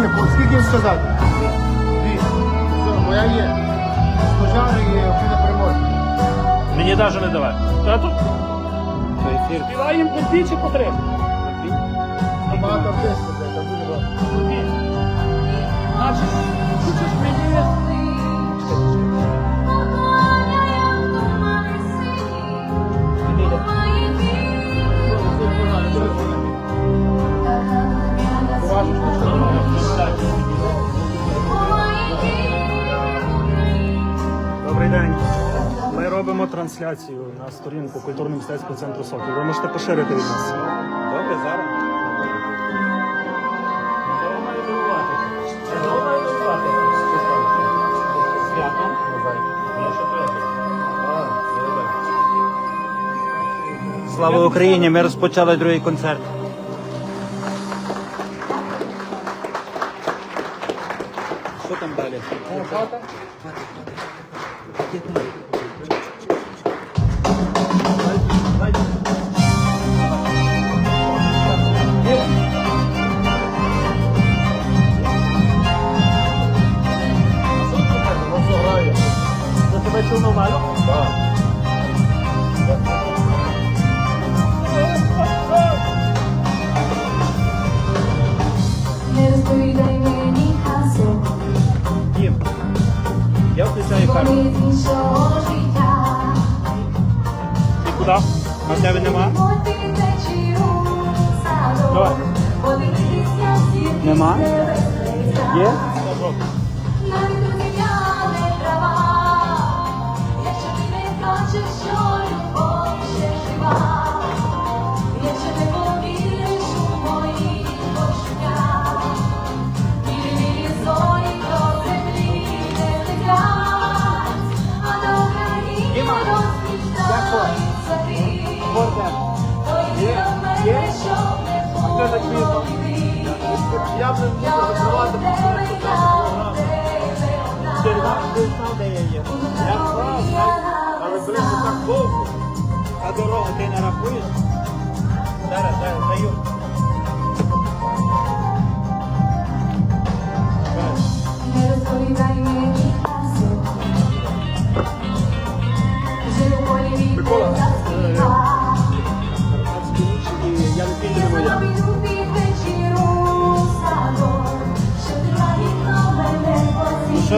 Ні, скільки їм сказати? Дві. Все, моя є. Пожари і Україна переможе. Мені навіть не давай. Та тут їм по дві чи по три? Багато артистів, там буде добре. По дві. Значить, хочеш мені? Трансляцію на сторінку культурно-мистецького центру Сокіл. Ви можете поширити від нас. Добре, зараз. Слава Україні! Ми розпочали другий концерт. Що там далі? Воно куди? На тебе нема? Давай. Нема? Є? Йди до мене, щоб не було біди. Я вже Я буду закривати, одна бо в тебе, я в тебе одна. Я знав, Але, блін, це так довго. А дорогу ти не рахуєш? Зараз, зараз, даю. Не розповідай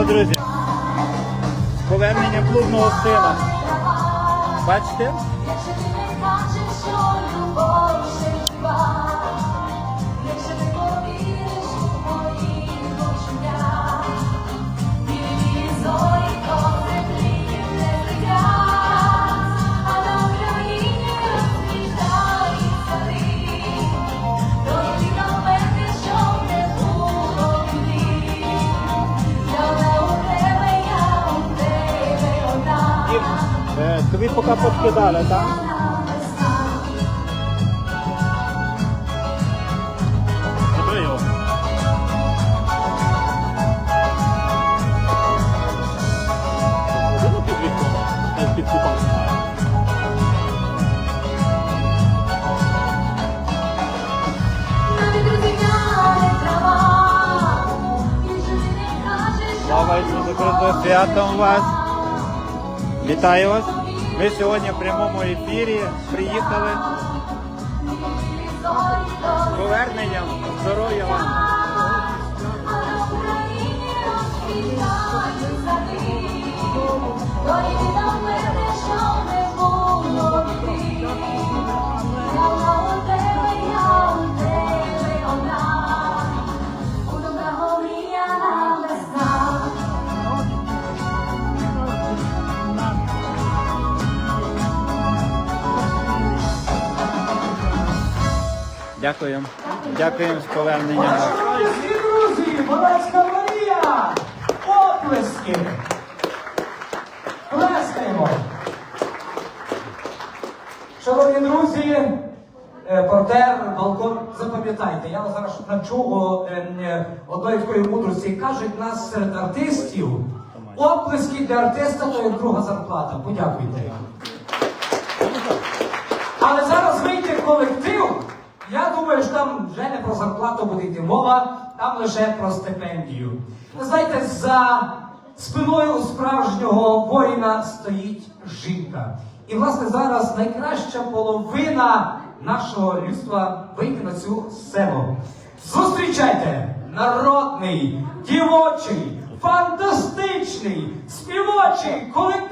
Друзі? Повернення блудного сина. Бачите? Е, Тобі поки подкидали, так? Забери його. Годину під вікном, е, під купом. Навіть друзья не права, якщо ти не скажеш, що Слава Ісусу Христу, святом вас! Вітаю вас! Ми сьогодні в прямому ефірі приїхали з поверненням здоров'я вам! Дякуємо. Дякуємо з поверненням друзі, Болецька Марія! Оплески! Плескаємо! Шановні друзі, е, портер, балкон, запам'ятайте, я вас зараз навчу е, е, одної такої мудрості. Кажуть нас серед артистів, оплески для артиста то є друга зарплата. Подякуйте. Але зараз вийде колектив. Я думаю. думаю, що там вже про буде йти мова, там лише про стипендію. Ви знаєте, за спиною справжнього воїна стоїть жінка. І власне зараз найкраща половина нашого людства вийде на цю сцену. Зустрічайте народний, дівочий, фантастичний, співочий колектив